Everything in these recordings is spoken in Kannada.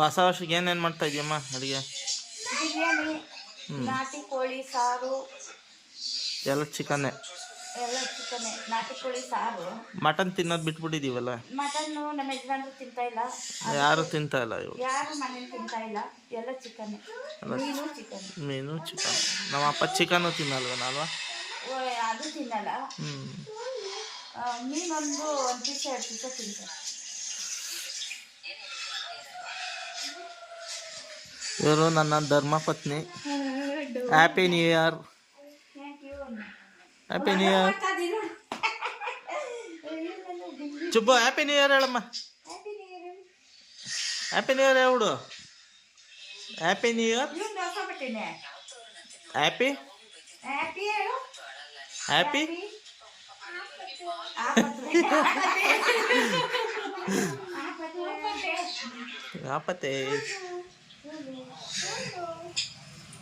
ಹೊಸ ವರ್ಷಕ್ಕೆ ಏನೇನು ಮಾಡ್ತಾ ಇದೀಯಮ್ಮ ಅಡುಗೆ? ಬಿರಿಯಾನಿ ನಾಟಿ ಕೋಳಿ ಸಾರು. ಎಲ್ಲ ಚಿಕನ್ನೇ ಎಲ್ಲ ಚಿಕನ್ ನಾಟಿ ಕೋಳಿ ಸಾರು. ಮಟನ್ ತಿನ್ನೋದು ಬಿಟ್ಬಿಟ್ಟಿದೀವಲ್ಲ? ಮಟನ್ನು ನಮ್ಮ ಯಜಮಾನ್ರು ತಿಂತಾ ಇಲ್ಲ. ಯಾರು ತಿಂತಾ ಇಲ್ಲ ಇವಾಗ? ಯಾರು ಮನೇಲಿ ತಿಂತಾ ಇಲ್ಲ. ಎಲ್ಲ ಚಿಕನ್ ಮೀನು ಚಿಕನ್ ಮೀನು ಚಿಕನ್ ನಮ್ಮ ಅಪ್ಪ ಚಿಕನ್ನು ತಿನ್ನಲ್ವನಲ್ವಾ ಅದು ತಿನ್ನಲ್ಲ. ಹ್ಞೂ ಆ, ಮೀನೊಂದು ಒಂದು ಪೀಸ ಎರಡು ಪೀಸ ತಿಂತಾರೆ. ಇವರು ನನ್ನ ಧರ್ಮಪತ್ನಿ happy new year happy new year Chubbu happy new year ಹೇಳಮ್ಮ. ಹ್ಯಾಪಿ ನ್ಯೂ ಇಯರ್ ಹೇಳ್ಬಿಡು ಹ್ಯಾಪಿ ನ್ಯೂ ಇಯರ್ ಇವ್ನು ದೋಸೆ ಬಿಟ್ಟಿನಿ ಹ್ಯಾಪಿ ಹ್ಯಾಪಿ ಹೇಳು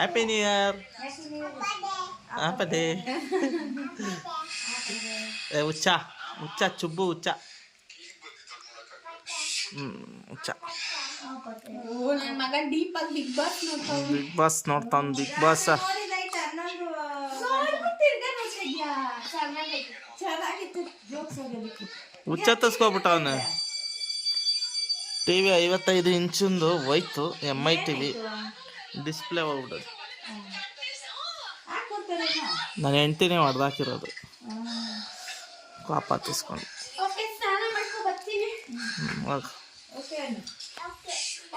ಹ್ಯಾಪಿ ನ್ಯೂ ಇಯರ್ ಆಪದೆ ಹುಚ್ಚ ಹುಚ್ಚ ಚುಬ್ಬು ಹುಚ್ಚ ಬಿಗ್ ಬಾಸ್ ನೋಡ್ತಾವ್ ಬಿಗ್ ಬಾಸ್ ಹುಚ್ಚ ತಸ್ಕೊಬಿಟ್ಟವನು ಟಿ ವಿ ಐವತ್ತೈದು ಇಂಚಿಂದು ಹೋಯ್ತು M I T V display ಹೋಗ್ಬಿಡೋದು ನನ್ನ ನಾನು ಹೆಂಡ್ತಿನೇ ಹೊಡೆದಾಕಿರೋದು ಪಾಪ ತಿಸ್ಕೊಂಡು ಓಕೆ ಸ್ನಾನ ಮಾಡ್ಕೊ ಬರ್ತೀನಿ. ಹೋಗು. ಓಕೆ ಅನ್ನು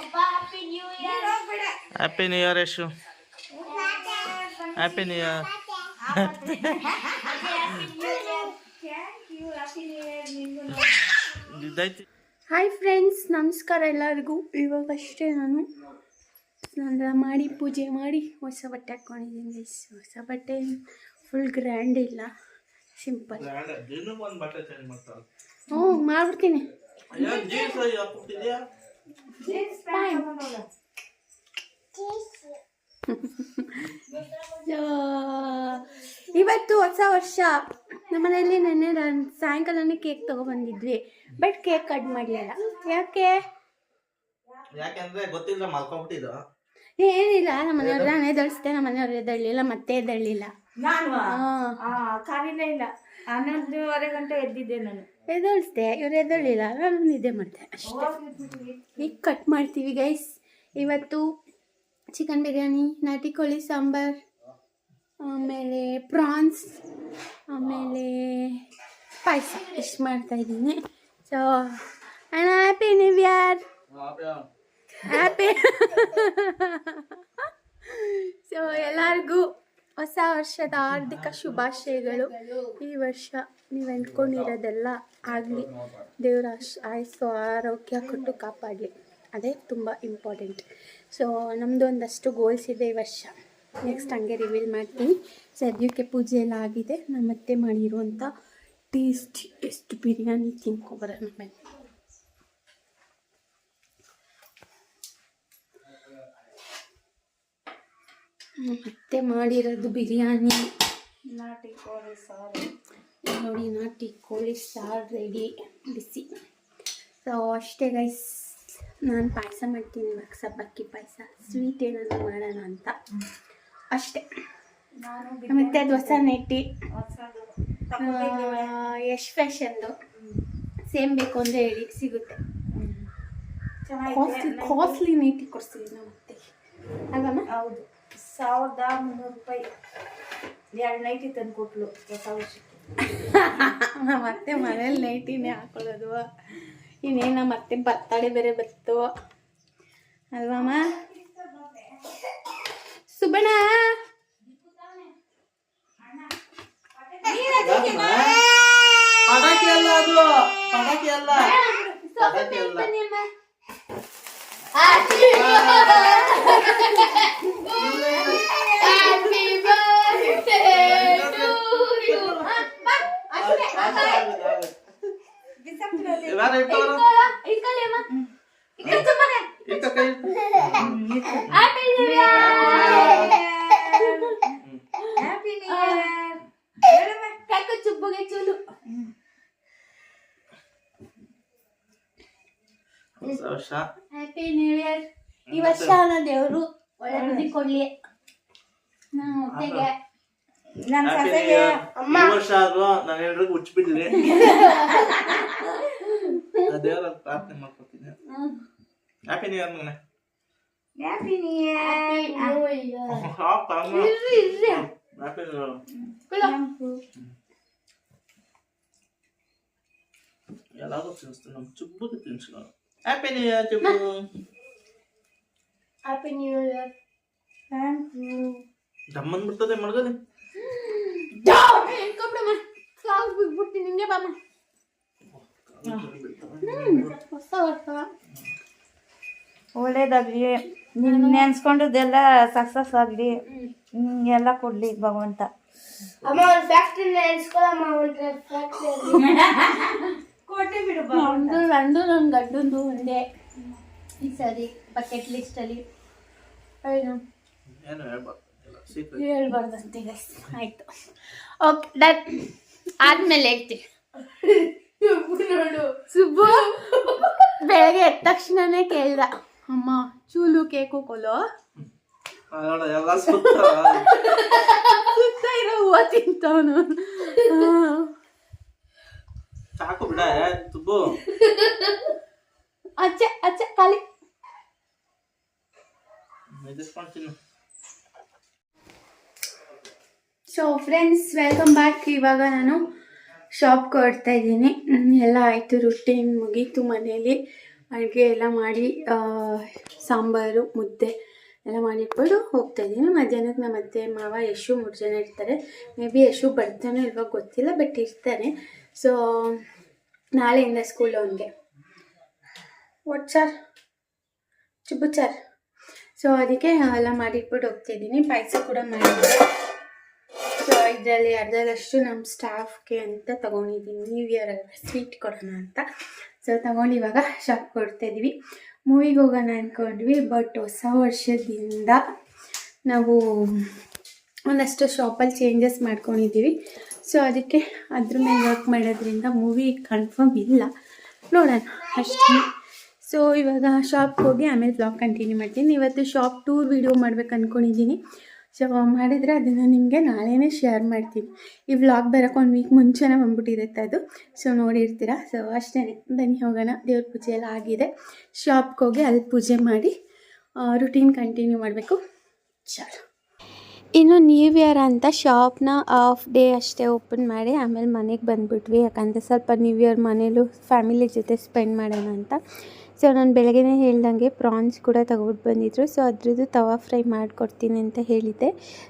ಹ್ಯಾಪಿ ನ್ಯೂ ಇಯರ್ ಹೋಗ್ಬೇಡ. Happy new year Yashu. Happy new year thank you happy new year ಇದೈತಿ hi friends ನಮಸ್ಕಾರ ಎಲ್ಲರಿಗೂ. ಇವಾಗಷ್ಟೇ ನಾನು ಸ್ನಾನ ಮಾಡಿ ಪೂಜೆ ಮಾಡಿ ಹೊಸ ಬಟ್ಟೆ ಹಾಕ್ಕೊಂಡಿದ್ದೀನಿ ಗೈಸ್ ಹೊಸ ಬಟ್ಟೆ ಫುಲ್ ಗ್ರ್ಯಾಂಡ್ ಇಲ್ಲ. ಸಿಂಪಲ್ ದಿನಕ್ಕೆ ಒಂದು ಬಟ್ಟೆ ಚೇಂಜ್ ಮಾಡ್ತಾರೆ. ಹ್ಞೂ ಮಾಡ್ಬಿಡ್ತೀನಿ. ಇವತ್ತು ಹೊಸ ವರ್ಷ. ನಮ್ಮನೇಲಿ ನೆನ್ನೆ ನಾನು ಸಾಯಂಕಾಲನೇ ಕೇಕ್ ತಗೊಬಂದಿದ್ವಿ. ಬಟ್ ಕೇಕ್ ಕಟ್ ಮಾಡಲಿಲ್ಲ. ಯಾಕೆ? ಯಾಕೆಂದ್ರೆ ಗೊತ್ತಿಲ್ಲ ಮಲ್ಕೊಂಬಿಟ್ಟಿದ್ದು ಏನಿಲ್ಲ ನಮ್ಮ ಮನೆಯವ್ರ ನಾನೇ ಎದಳಿಸ್ದೆ ನಮ್ಮ ಮನೆಯವ್ರು ಎದಳಿಲ್ಲ ಮತ್ತೆ ಎದಳಿಲ್ಲ ನಾನು ಇಲ್ಲ. ಹನ್ನೊಂದೂವರೆ ಗಂಟೆ ಎದ್ದಿದ್ದೆ ನಾನು. ಎದಳಿಸ್ದೆ ಇವ್ರು ಎದಳಿಲ್ಲ ನಾನು ನಿದ್ದೆ ಮಾಡಿದೆ ಅಷ್ಟೇ. ಈಗ ಕಟ್ ಮಾಡ್ತೀವಿ ಗೈಸ್ ಇವತ್ತು ಚಿಕನ್ ಬಿರಿಯಾನಿ ನಾಟಿ ಕೋಳಿ ಸಾಂಬಾರ್ ಆಮೇಲೆ ಪ್ರಾನ್ಸ್ ಆಮೇಲೆ ಪಾಯಸ ಇಷ್ಟು ಮಾಡ್ತಾ ಇದ್ದೀನಿ. ಸೊ ಅಣ್ಣ happy new year happy so ಎಲ್ಲರಿಗೂ ಹೊಸ ವರ್ಷದ ಹಾರ್ದಿಕ ಶುಭಾಶಯಗಳು. ಈ ವರ್ಷ ನೀವು ಅಂದ್ಕೊಂಡಿರೋದೆಲ್ಲ ಆಗಲಿ, ದೇವರ ಆಯಸ್ಸು, ಆರೋಗ್ಯ ಕೊಟ್ಟು ಕಾಪಾಡಲಿ. ಅದೇ ತುಂಬ ಇಂಪಾರ್ಟೆಂಟ್ ಸೊ ನಮ್ಮದು ಒಂದಷ್ಟು ಗೋಲ್ಸ್ ಇದೆ ಈ ವರ್ಷ. ನೆಕ್ಸ್ಟ್ ಹಂಗೆ ರಿವೀಲ್ ಮಾಡ್ತೀನಿ. ಸದ್ಯಕ್ಕೆ ಪೂಜೆ ಎಲ್ಲ ಆಗಿದೆ. ನಮ್ಮ ಮತ್ತೆ ಮಾಡಿರುವಂಥ ಟೇಸ್ಟ್ ಎಷ್ಟು ಬಿರಿಯಾನಿ ತಿನ್ಕೊಬರೋಣ ಬನ್ನಿ. ಮತ್ತೆ ಮಾಡಿರೋದು ಬಿರಿಯಾನಿ. ನಾಟಿ ಕೋಳಿ ಸಾರು. ನೋಡಿ ನಾಟಿ ಕೋಳಿ ಸಾರು ರೆಡಿ ಬಿಸಿ. ಸೊ ಅಷ್ಟೇ ಗೈಸ್ ನಾನು ಪಾಯಸ ಮಾಡ್ತೀನಿ. ಇವಾಗ ಸಬ್ಬಕ್ಕಿ ಪಾಯಸ. ಸ್ವೀಟ್ ಏನಾದರೂ ಮಾಡೋಣ ಅಂತ. ಅಷ್ಟೇ. ಮತ್ತೆ ಅದು ಹೊಸ ನೆಟ್ಟಿ ಯಶ್ ಫ್ಯಾಷನ್ದು. ಸೇಮ್ ಬೇಕು ಅಂದರೆ ಹೇಳಿ ಸಿಗುತ್ತೆ. ಕಾಸ್ಟ್ಲಿ ಕಾಸ್ಟ್ಲಿ ನೈಟಿ ಕೊಡ್ತೀವಿ ನಾವು ಮತ್ತೆ. ಹೌದು. ಸಾವಿರದ ಮುನ್ನೂರು ರೂಪಾಯಿ ಎರಡು ನೈಟಿ ತಂದು ಕೊಟ್ಲು ಹೊಸ ವರ್ಷಕ್ಕೆ. ಅತ್ತೆ ಮನೇಲಿ ನೈಟಿನೇ ಹಾಕೊಳ್ಳೋದು. ಇನ್ನೇನು ನಮ್ಮ ಅತ್ತೆ ಬರ್ತಡೆ ಬೇರೆ ಬತ್ತು ಅಲ್ವಮ್ಮ ಸುಬಣ ಪಟಾಕಿ ಅಲ್ಲ ಅದು. ಪಟಾಕಿ ಅಲ್ಲ ಪಟಾಕಿ ಅಲ್ಲ ಇವಾರ ಇಟ್ಟವ್ರು ಇಟ್ಟ ಕೈ ಹ್ಯಾಪಿ ನ್ಯೂ ಇಯರ್ ಹೇಳಮ್ಮ ಕಾಕ ಚುಬ್ಬಗೆ ಚೂಲು ಹೊಸ ವರ್ಷ ಹ್ಯಾಪಿ ಹ್ಯಾಪಿ ನ್ಯೂ ಇಯರ್ ಈ ವರ್ಷ ನನ್ನ ದೇವರು ಒಳ್ಳೆ ಬುದ್ಧಿ ಕೊಡ್ಲಿ ನಾನು ಹೊಟ್ಟೆಗೆ ನನ್ನ ಸೊಸೆಗೆ ಈ ವರ್ಷ ಆದ್ರೂ ನಾನು ಎಲ್ರಿಗೂ ಹುಚ್ಚಿಬಿಡ್ಲಿ ದೇವರ ಪ್ರಾರ್ಥನೆ ಮಾಡ್ಕೊತೀನಿ ಹ್ಯಾಪಿ ನ್ಯೂ ಇಯರ್ ಮಗನೆ. Happy new year happy new year ಎಲ್ಲಾರು ತಿನ್ನಿಸ್ತೀನಿ. ನಮ್ಮ ಚುಬ್ಬುಗೆ ತಿನ್ಸ್ಕೊಂಡು happy new year Chubbu. Happy new year thank you ದಮ್ಮನ್ ಬಿಡ್ತದೆ ಮಳಗದೆ ಹೇಳ್ಕೊಬಿಡಮ್ಮ ಕ್ಲಾಸ್ ಬಿಟ್ಬಿಡ್ತೀನಿ ನಿಂಗೆ ಬಾಮ್ಮ. ಹೊಸ ವರ್ಷ. ಒಳ್ಳೇದಾಗ್ಲಿ. ನಿನ್ನ ನೆನ್ಸ್ಕೊಂಡಿದ್ದೆಲ್ಲ ಸಕ್ಸಸ್ ಆಗ್ಲಿ. ಎಲ್ಲ ಕೊಡ್ಲಿ ಭಗವಂತ. ಅಮ್ಮ ಒಂದು ಫ್ಯಾಕ್ಟ್ರಿ ನೆನ್ಸ್ಕೊಳಮ್ಮ ಒಂದು ಕೊಟ್ಟೆ ಬಿಡು ಒಂದು ನಂದು ನನ್ನ ಗಂಡಂದು ಒಂದೇ. ಈ ಸರಿ ಬಕೆಟ್ ಲಿಸ್ಟಲ್ಲಿ ಏನು? ಹೇಳ್ಬಾರ್ದಂತೆ ಆಯಿತು. ಓಕೆ ಡನ್ ಆದ್ಮೇಲೆ ಹೇಳ್ತೀನಿ. ಸುಬ್ಬು ಬೆಳಗ್ಗೆ ಎದ್ದ ತಕ್ಷಣನೇ ಕೇಳ್ದ. ಅಮ್ಮ ಚೂಲು ಕೇಕು ಕೊಲೋ ಸುತ್ತ. ಇರೋ ಹೂವ ತಿಂತವನು. ಸಾಕು ಬಿಡ ತುಬ್ಬು ಅಚ್ಚೆ ಅಚ್ಚೆ ಖಾಲಿ. ಮೆದಿಸ್ಕೊಂಡು ತಿನ್ನು. ಸೊ ಫ್ರೆಂಡ್ಸ್ ವೆಲ್ಕಮ್ ಬ್ಯಾಕ್ ಇವಾಗ ನಾನು ಶಾಪ್ಗೆ ಹೊರಡ್ತಾ ಇದ್ದೀನಿ. ಎಲ್ಲ ಆಯಿತು ರುಟೀನ್ ಮುಗೀತು ಮನೇಲಿ ಅಡುಗೆ ಎಲ್ಲ ಮಾಡಿ ಸಾಂಬಾರು, ಮುದ್ದೆ ಎಲ್ಲ ಮಾಡಿಟ್ಬಿಟ್ಟು ಹೋಗ್ತಾ ಇದ್ದೀನಿ. ಮಧ್ಯಾಹ್ನಕ್ಕೆ ನಮ್ಮ ಅತ್ತೆ, ಮಾವ, ಯಶು ಮೂರು ಜನ ಇರ್ತಾರೆ. ಮೇ ಬಿ ಯಶು ಬರ್ತಾನೋ ಇವಾಗ ಗೊತ್ತಿಲ್ಲ ಬಟ್ ಇರ್ತಾನೆ. ಸೊ ನಾಳೆಯಿಂದ ಸ್ಕೂಲ್ ಅವನಿಗೆ. ಒಟ್ ಸರ್ ಚುಬ್ಬು ಸರ್ ಸೊ ಅದಕ್ಕೆ ಎಲ್ಲ ಮಾಡಿಟ್ಬಿಟ್ಟು ಹೋಗ್ತಿದ್ದೀನಿ ಪಾಯಸ ಕೂಡ ಮಾಡಿದ್ದೆ. ಸೊ ಇದರಲ್ಲಿ ಅರ್ಧದಷ್ಟು ನಮ್ಮ ಸ್ಟಾಫ್ಗೆ ಅಂತ ತಗೊಂಡಿದ್ದೀನಿ ನ್ಯೂ ಇಯರ್ ಸ್ವೀಟ್ ಕೊಡೋಣ ಅಂತ. ಸೊ ತಗೊಂಡು ಇವಾಗ ಶಾಪ್ ಕೊಡ್ತಾ ಇದ್ದೀವಿ ಮೂವಿಗೆ ಹೋಗೋಣ ಅಂದ್ಕೊಂಡ್ವಿ ಬಟ್ ಹೊಸ ವರ್ಷದಿಂದ ನಾವು ಒಂದಷ್ಟು ಶಾಪಲ್ಲಿ ಚೇಂಜಸ್ ಮಾಡ್ಕೊಂಡಿದ್ದೀವಿ ಸೊ ಅದಕ್ಕೆ ಅದ್ರ ಮೇಲೆ ವರ್ಕ್ ಮಾಡೋದ್ರಿಂದ ಮೂವಿ ಕನ್ಫರ್ಮ್ ಇಲ್ಲ. ನೋಡೋಣ ಅಷ್ಟೇ. ಸೊ ಇವಾಗ ಶಾಪ್ಗೆ ಹೋಗಿ ಆಮೇಲೆ ಬ್ಲಾಗ್ ಕಂಟಿನ್ಯೂ ಮಾಡ್ತೀನಿ. ಇವತ್ತು ಶಾಪ್ ಟೂರ್ ವೀಡಿಯೋ ಮಾಡ್ಬೇಕು ಅಂದ್ಕೊಂಡಿದ್ದೀನಿ ಸೊ ಮಾಡಿದರೆ ಅದನ್ನು ನಿಮಗೆ ನಾಳೆನೇ ಶೇರ್ ಮಾಡ್ತೀನಿ. ಈ ವ್ಲಾಗ್ ಬರೋಕ್ಕೆ ಒಂದು ವೀಕ್ ಮುಂಚೆನೇ ಬಂದ್ಬಿಟ್ಟಿರುತ್ತೆ ಅದು. ಸೊ ನೋಡಿರ್ತೀರಾ? ಸೊ ಅಷ್ಟೇ. ಬನ್ನಿ, ಹೋಗೋಣ. ದೇವ್ರ ಪೂಜೆ ಎಲ್ಲ ಆಗಿದೆ. ಶಾಪ್ಗೆ ಹೋಗಿ ಅಲ್ಲಿ ಪೂಜೆ ಮಾಡಿ ರುಟೀನ್ ಕಂಟಿನ್ಯೂ ಮಾಡಬೇಕು. ಚಲೋ. ಇನ್ನು ನ್ಯೂ ಇಯರ್ ಅಂತ ಶಾಪ್ನ ಆಫ್ ಡೇ ಅಷ್ಟೇ ಓಪನ್ ಮಾಡಿ, ಆಮೇಲೆ ಮನೆಗೆ ಬಂದುಬಿಟ್ವಿ. ಯಾಕಂದರೆ ಸ್ವಲ್ಪ ನ್ಯೂ ಇಯರ್ ಮನೇಲೂ ಫ್ಯಾಮಿಲಿ ಜೊತೆ ಸ್ಪೆಂಡ್ ಮಾಡೋಣ ಅಂತ. ಸೊ ನಾನು ಬೆಳಗ್ಗೆನೇ ಹೇಳ್ದಂಗೆ ಪ್ರಾನ್ಸ್ ಕೂಡ ತಗೊಬಿಟ್ಟು ಬಂದಿದ್ರು. ಸೊ ಅದ್ರದ್ದು ತವಾ ಫ್ರೈ ಮಾಡಿಕೊಡ್ತೀನಿ ಅಂತ ಹೇಳಿದ್ದೆ.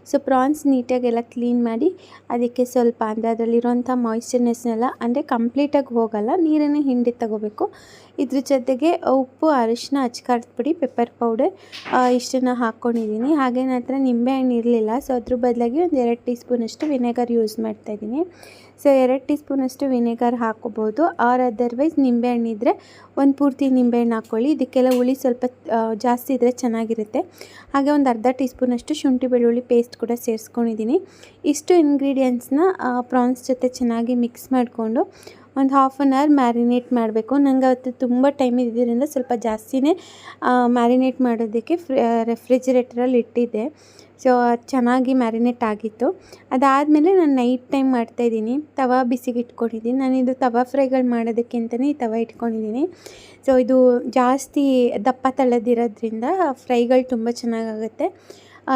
ಸೊ ಪ್ರಾನ್ಸ್ ನೀಟಾಗೆಲ್ಲ ಕ್ಲೀನ್ ಮಾಡಿ ಅದಕ್ಕೆ ಸ್ವಲ್ಪ ಅಂದರೆ ಅದರಲ್ಲಿರೋಂಥ ಮಾಯ್ಶ್ಚರ್ನೆಸ್ನೆಲ್ಲ ಅಂದರೆ ಕಂಪ್ಲೀಟಾಗಿ ಹೋಗಲ್ಲ, ನೀರನ್ನು ಹಿಂಡಿ ತಗೋಬೇಕು. ಇದ್ರ ಜೊತೆಗೆ ಉಪ್ಪು ಅರಿಶಿನ ಹಚ್ಕಾಡ್ಬಿಡಿ ಪೆಪ್ಪರ್ ಪೌಡರ್ ಇಷ್ಟನ್ನು ಹಾಕ್ಕೊಂಡಿದ್ದೀನಿ ಹಾಗೆ ನನ್ನ ಹತ್ರ ನಿಂಬೆಹಣ್ಣು ಇರಲಿಲ್ಲ ಸೊ ಅದ್ರ ಬದಲಾಗಿ ಒಂದು ಎರಡು ಟೀ ಸ್ಪೂನಷ್ಟು ವಿನೆಗರ್ ಯೂಸ್ ಮಾಡ್ತಾಯಿದ್ದೀನಿ ಸೊ ಎರಡು ಟೀ ಸ್ಪೂನಷ್ಟು ವಿನೆಗರ್ ಹಾಕ್ಕೋಬೋದು ಆರ್ ಅದರ್ವೈಸ್ ನಿಂಬೆಹಣ್ಣು ಇದ್ದರೆ ಒಂದು ಪೂರ್ತಿ ನಿಂಬೆಹಣ್ಣು ಹಾಕ್ಕೊಳ್ಳಿ. ಇದಕ್ಕೆಲ್ಲ ಹುಳಿ ಸ್ವಲ್ಪ ಜಾಸ್ತಿ ಇದ್ದರೆ ಚೆನ್ನಾಗಿರುತ್ತೆ. ಹಾಗೆ ಒಂದು ಅರ್ಧ ಟೀ ಸ್ಪೂನಷ್ಟು ಶುಂಠಿ ಬೆಳ್ಳುಳ್ಳಿ ಪೇಸ್ಟ್ ಕೂಡ ಸೇರಿಸ್ಕೊಂಡಿದ್ದೀನಿ. ಇಷ್ಟು ಇಂಗ್ರೀಡಿಯೆಂಟ್ಸ್ನ ಪ್ರಾನ್ಸ್ ಜೊತೆ ಚೆನ್ನಾಗಿ ಮಿಕ್ಸ್ ಮಾಡಿಕೊಂಡು ಒಂದು ಹಾಫ್ ಆನ್ ಅವರ್ ಮ್ಯಾರಿನೇಟ್ ಮಾಡಬೇಕು. ನನಗೆ ಅವತ್ತು ತುಂಬ ಟೈಮ್ ಇದ್ದಿದ್ದರಿಂದ ಸ್ವಲ್ಪ ಜಾಸ್ತಿನೇ ಮ್ಯಾರಿನೇಟ್ ಮಾಡೋದಕ್ಕೆ ಫ್ರಿ ರೆಫ್ರಿಜಿರೇಟರಲ್ಲಿ ಇಟ್ಟಿದ್ದೆ. ಸೊ, ಚೆನ್ನಾಗಿ ಮ್ಯಾರಿನೇಟ್ ಆಗಿತ್ತು. ಅದಾದಮೇಲೆ ನಾನು ನೈಟ್ ಟೈಮ್ ಮಾಡ್ತಾಯಿದ್ದೀನಿ ತವಾ ಬಿಸಿಗೆ ಇಟ್ಕೊಂಡಿದ್ದೀನಿ ನಾನು ಇದು ತವಾ ಫ್ರೈಗಳು ಮಾಡೋದಕ್ಕೆ ಅಂತಲೇ ಈ ತವಾ ಇಟ್ಕೊಂಡಿದ್ದೀನಿ. ಸೊ, ಇದು ಜಾಸ್ತಿ ದಪ್ಪ ತಳ್ಳದಿರೋದ್ರಿಂದ ಫ್ರೈಗಳು ತುಂಬ ಚೆನ್ನಾಗಾಗುತ್ತೆ.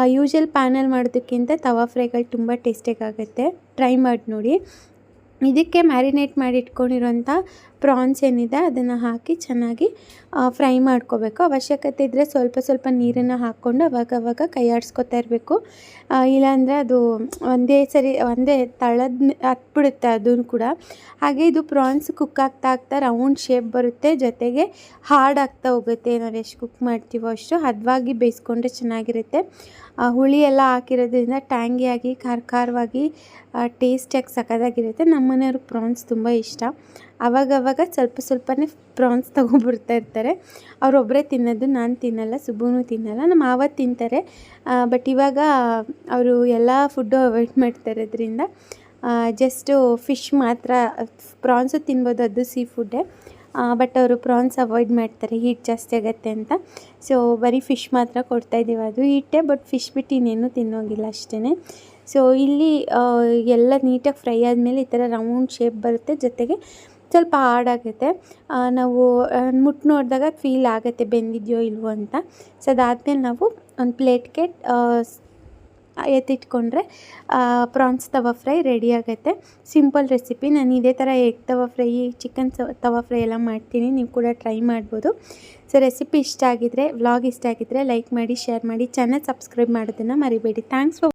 ಯೂಶಲ್ ಪ್ಯಾನಲ್ ಮಾಡೋದಕ್ಕಿಂತ ತವಾ ಫ್ರೈಗಳು ತುಂಬ ಟೇಸ್ಟಿಯಾಗುತ್ತೆ ಟ್ರೈ ಮಾಡಿ ನೋಡಿ ಇದಕ್ಕೆ ಮ್ಯಾರಿನೇಟ್ ಮಾಡಿ ಇಟ್ಕೊಂಡಿರೋಂಥ ಪ್ರಾನ್ಸ್ ಏನಿದೆ ಅದನ್ನು ಹಾಕಿ ಚೆನ್ನಾಗಿ ಫ್ರೈ ಮಾಡ್ಕೋಬೇಕು. ಅವಶ್ಯಕತೆ ಇದ್ದರೆ ಸ್ವಲ್ಪ ಸ್ವಲ್ಪ ನೀರನ್ನು ಹಾಕ್ಕೊಂಡು ಅವಾಗ ಅವಾಗ ಕೈ ಆಡಿಸ್ಕೊತಾ ಇರಬೇಕು. ಇಲ್ಲಾಂದರೆ ಅದು ಒಂದೇ ಸರಿ, ಒಂದೇ ತಳದ ಹತ್ಬಿಡುತ್ತೆ ಅದೂ ಕೂಡ. ಹಾಗೆ ಇದು ಪ್ರಾನ್ಸ್ ಕುಕ್ ಆಗ್ತಾ ಆಗ್ತಾ ರೌಂಡ್ ಶೇಪ್ ಬರುತ್ತೆ. ಜೊತೆಗೆ ಹಾರ್ಡ್ ಆಗ್ತಾ ಹೋಗುತ್ತೆ ನಾವು ಎಷ್ಟು ಕುಕ್ ಮಾಡ್ತೀವೋ ಅಷ್ಟು. ಹದವಾಗಿ ಬೇಯಿಸ್ಕೊಂಡ್ರೆ ಚೆನ್ನಾಗಿರುತ್ತೆ. ಹುಳಿ ಎಲ್ಲ ಹಾಕಿರೋದ್ರಿಂದ ಟ್ಯಾಂಗಿಯಾಗಿ ಖಾರ ಖಾರವಾಗಿ ಟೇಸ್ಟಿಯಾಗಿ ಸಕ್ಕದಾಗಿರುತ್ತೆ ನಮ್ಮ ಮನೆಯವ್ರಿಗೆ ಪ್ರಾನ್ಸ್ ತುಂಬ ಇಷ್ಟ. ಅವಾಗವಾಗ ಸ್ವಲ್ಪ ಸ್ವಲ್ಪನೇ ಪ್ರಾನ್ಸ್ ತೊಗೊಂಡ್ಬಿಡ್ತಾ ಇರ್ತಾರೆ. ಅವರೊಬ್ಬರೇ ತಿನ್ನೋದು, ನಾನು ತಿನ್ನಲ್ಲ ಸುಬ್ಬುನೂ ತಿನ್ನಲ್ಲ, ನಮ್ಮ ಮಾವ ತಿಂತಾರೆ. ಬಟ್ ಇವಾಗ ಅವರು ಎಲ್ಲ ಫುಡ್ಡು ಅವಾಯ್ಡ್ ಮಾಡ್ತಾ ಇರೋದ್ರಿಂದ ಜಸ್ಟು ಫಿಶ್ ಮಾತ್ರ ಪ್ರಾನ್ಸು ತಿನ್ಬೋದು ಅದು ಸೀ ಫುಡ್ಡೇ ಬಟ್ ಅವರು ಪ್ರಾನ್ಸ್ ಅವಾಯ್ಡ್ ಮಾಡ್ತಾರೆ ಹೀಟ್ ಜಾಸ್ತಿ ಆಗುತ್ತೆ ಅಂತ. ಸೊ ಬರೀ ಫಿಶ್ ಮಾತ್ರ ಕೊಡ್ತಾ ಇದ್ದೀವಿ. ಅದು ಹಿಟ್ಟೆ ಬಟ್ ಫಿಶ್ ಬಿಟ್ಟು ಇನ್ನೇನು ತಿನ್ನೋಂಗಿಲ್ಲ ಅಷ್ಟೇ ಸೊ ಇಲ್ಲಿ ಎಲ್ಲ ನೀಟಾಗಿ ಫ್ರೈ ಆದಮೇಲೆ ಈ ಥರ ರೌಂಡ್ ಶೇಪ್ ಬರುತ್ತೆ. ಜೊತೆಗೆ ಸ್ವಲ್ಪ ಹಾಡಾಗುತ್ತೆ. ನಾವು ಮುಟ್ಟು ನೋಡಿದಾಗ ಫೀಲ್ ಆಗುತ್ತೆ ಬೆಂದಿದೆಯೋ ಇಲ್ವೋ ಅಂತ. ಸೊ ಅದಾದಮೇಲೆ ನಾವು ಒಂದು ಪ್ಲೇಟ್ಗೆ ಎತ್ತಿಟ್ಕೊಂಡ್ರೆ ಪ್ರಾನ್ಸ್ ತವಾ ಫ್ರೈ ರೆಡಿ ಆಗುತ್ತೆ. ಸಿಂಪಲ್ ರೆಸಿಪಿ ನಾನು ಇದೇ ಥರ egg tawa fry chicken tawa fry ಎಲ್ಲ ಮಾಡ್ತೀನಿ. ನೀವು ಕೂಡ ಟ್ರೈ ಮಾಡ್ಬೋದು. ಸೊ ರೆಸಿಪಿ ಇಷ್ಟ ಆಗಿದ್ರೆ ವ್ಲಾಗ್ ಇಷ್ಟ ಆಗಿದ್ರೆ ಲೈಕ್ ಮಾಡಿ ಶೇರ್ ಮಾಡಿ. ಚಾನಲ್ ಸಬ್ಸ್ಕ್ರೈಬ್ ಮಾಡೋದನ್ನು ಮರಿಬೇಡಿ. Thanks for